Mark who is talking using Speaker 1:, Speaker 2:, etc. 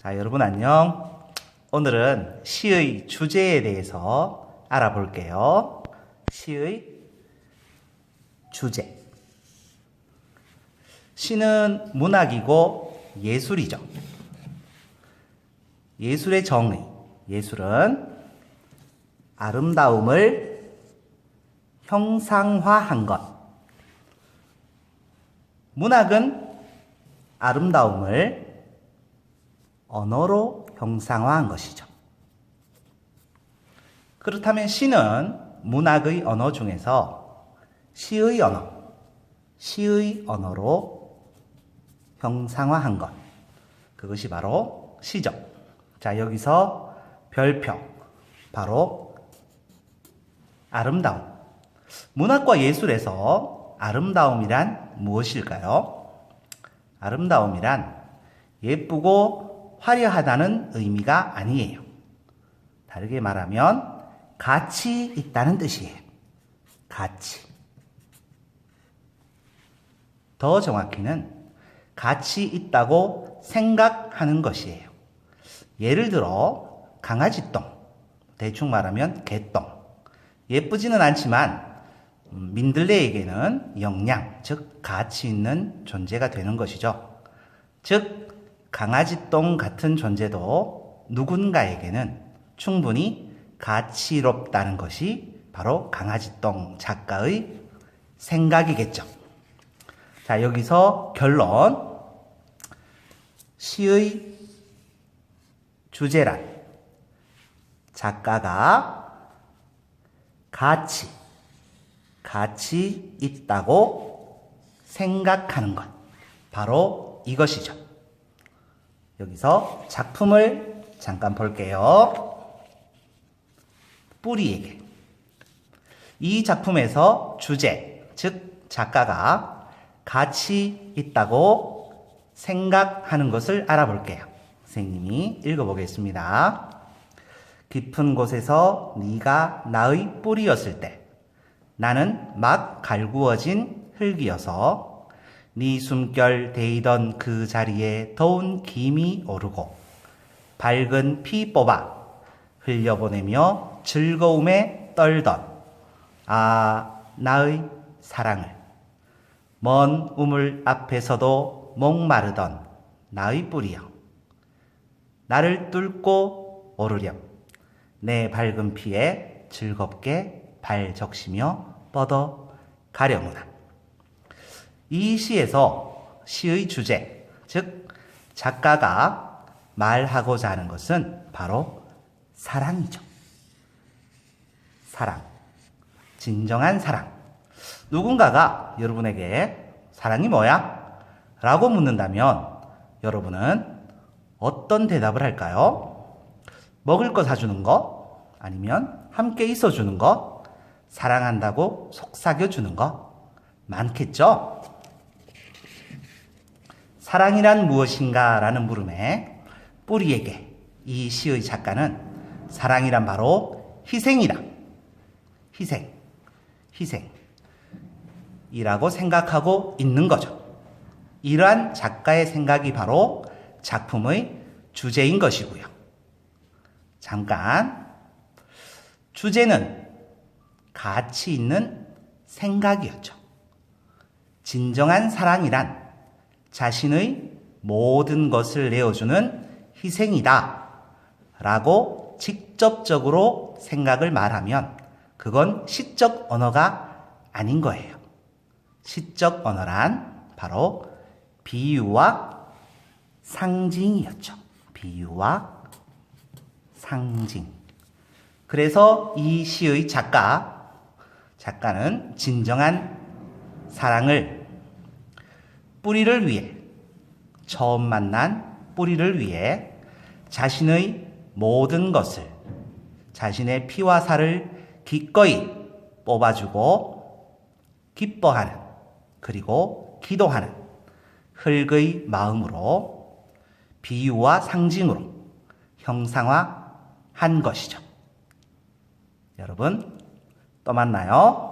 Speaker 1: 자, 여러분 안녕. 오늘은 시의 주제에 대해서 알아볼게요. 시의 주제. 시는 문학이고 예술이죠. 예술의 정의. 예술은 아름다움을 형상화한 것. 문학은 아름다움을 언어로 형상화한 것이죠. 그렇다면 시는 문학의 언어 중에서 시의 언어, 시의 언어로 형상화한 것. 그것이 바로 시죠. 자, 여기서 별표, 바로 아름다움. 문학과 예술에서 아름다움이란 무엇일까요? 아름다움이란 예쁘고 화려하다는 의미가 아니에요. 다르게 말하면 가치 있다는 뜻이에요. 가치. 더 정확히는 가치 있다고 생각하는 것이에요. 예를 들어 강아지 똥, 대충 말하면 개똥. 예쁘지는 않지만 음, 민들레에게는 영양, 즉 가치 있는 존재가 되는 것이죠. 즉 강아지똥 같은 존재도 누군가에게는 충분히 가치롭다는 것이 바로 강아지똥 작가의 생각이겠죠. 자, 여기서 결론. 시의 주제란 작가가 가치, 가치 있다고 생각하는 것. 바로 이것이죠. 여기서 작품을 잠깐 볼게요. 뿌리에게. 이 작품에서 주제, 즉 작가가 가치 있다고 생각하는 것을 알아볼게요. 선생님이 읽어보겠습니다. 깊은 곳에서 네가 나의 뿌리였을 때 나는 막 갈구어진 흙이어서 네 숨결 데이던 그 자리에 더운 김이 오르고 밝은 피 뽑아 흘려보내며 즐거움에 떨던 아 나의 사랑을. 먼 우물 앞에서도 목마르던 나의 뿌리여. 나를 뚫고 오르렴. 내 밝은 피에 즐겁게 발 적시며 뻗어 가려무나 이 시에서 시의 주제, 즉 작가가 말하고자 하는 것은 바로 사랑이죠. 사랑. 진정한 사랑. 누군가가 여러분에게 사랑이 뭐야? 라고 묻는다면 여러분은 어떤 대답을 할까요? 먹을 거 사주는 거? 아니면 함께 있어주는 거? 사랑한다고 속삭여주는 거? 많겠죠? 사랑이란 무엇인가? 라는 물음에 뿌리에게 이 시의 작가는 사랑이란 바로 희생이다. 희생. 희생. 이라고 생각하고 있는 거죠. 이러한 작가의 생각이 바로 작품의 주제인 것이고요. 잠깐. 주제는 가치 있는 생각이었죠. 진정한 사랑이란 자신의 모든 것을 내어주는 희생이다. 라고 직접적으로 생각을 말하면 그건 시적 언어가 아닌 거예요. 시적 언어란 바로 비유와 상징이었죠. 비유와 상징. 그래서 이 시의 작가, 작가는 진정한 사랑을 뿌리를 위해, 처음 만난 뿌리를 위해 자신의 모든 것을, 자신의 피와 살을 기꺼이 뽑아주고 기뻐하는, 그리고 기도하는 흙의 마음으로 비유와 상징으로 형상화한 것이죠. 여러분, 또 만나요.